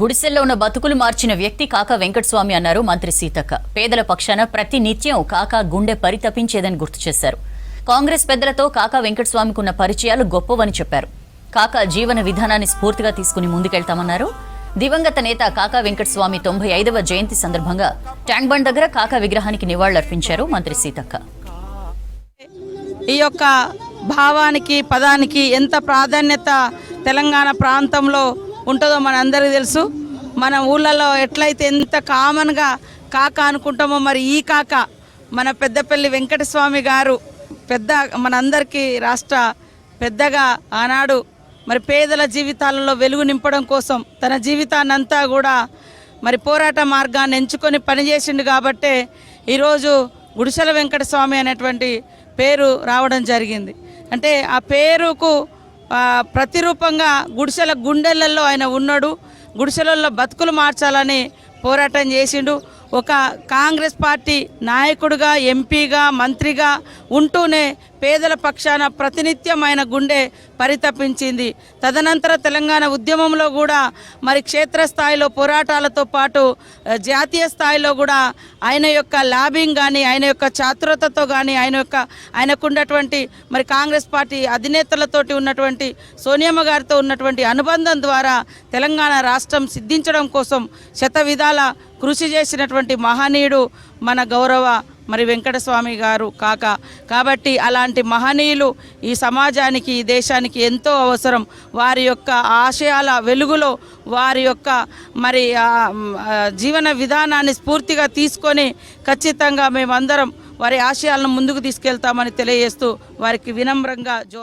గుడిసెల్లో ఉన్న బతుకులు మార్చిన వ్యక్తి కాకా వెంకటస్వామి అన్నారు మంత్రి సీతక్క. పేదల పక్షాన ప్రతి నిత్యం కాకా గుండె పరితపించేదని గుర్తు చేశారు. కాంగ్రెస్ పెద్దలతో కాకా వెంకటస్వామికి ఉన్న పరిచయాలు గొప్పవని చెప్పారు. కాకా జీవన విధానాన్ని స్ఫూర్తిగా తీసుకుని ముందుకెళ్తామన్నారు. దివంగత నేత కాకా వెంకటస్వామి తొంభై ఐదవ జయంతి సందర్భంగా ట్యాంక్ బండ్ దగ్గర కాకా విగ్రహానికి నివాళులర్పించారు మంత్రి సీతక్క. ఈ యొక్క భావానికి పదానికి ఎంత ప్రాధాన్యత తెలంగాణ ప్రాంతంలో ఉంటుందో మన అందరికీ తెలుసు. మన ఊళ్ళలో ఎట్లయితే ఎంత కామన్గా కాక అనుకుంటామో మరి ఈ కాక మన పెద్దపల్లి వెంకటస్వామి గారు పెద్ద మనందరికీ రాష్ట్ర పెద్దగా ఆనాడు మరి పేదల జీవితాలలో వెలుగు నింపడం కోసం తన జీవితాన్నంతా కూడా మరి పోరాట మార్గాన్ని ఎంచుకొని పనిచేసిండు కాబట్టే ఈరోజు గుడిసెల వెంకటస్వామి అనేటువంటి పేరు రావడం జరిగింది. అంటే ఆ పేరుకు ప్రతిరూపంగా గుడిసెల గుండెలలో ఆయన ఉన్నాడు. గుడిసెలలో బతుకులు మార్చాలని పోరాటం చేసిండు. ఒక కాంగ్రెస్ పార్టీ నాయకుడుగా ఎంపీగా మంత్రిగా ఉంటూనే పేదల పక్షాన ప్రతినిత్యం ఆయన గుండె పరితపించింది. తదనంతర తెలంగాణ ఉద్యమంలో కూడా మరి క్షేత్రస్థాయిలో పోరాటాలతో పాటు జాతీయ స్థాయిలో కూడా ఆయన యొక్క లాబింగ్ కానీ ఆయన యొక్క చాతురతతో కానీ ఆయన యొక్క ఆయనకున్నటువంటి మరి కాంగ్రెస్ పార్టీ అధినేతలతోటి ఉన్నటువంటి సోనియమ్మ గారితో ఉన్నటువంటి అనుబంధం ద్వారా తెలంగాణ రాష్ట్రం సిద్ధించడం కోసం శత విధాల కృషి చేసినటువంటి మహనీయుడు మన గౌరవ మరి వెంకటస్వామి గారు కాక. కాబట్టి అలాంటి మహనీయులు ఈ సమాజానికి ఈ దేశానికి ఎంతో అవసరం. వారి యొక్క ఆశయాల వెలుగులో వారి యొక్క మరి జీవన విధానాన్ని స్ఫూర్తిగా తీసుకొని ఖచ్చితంగా మేమందరం వారి ఆశయాలను ముందుకు తీసుకెళ్తామని తెలియజేస్తూ వారికి వినమ్రంగా జో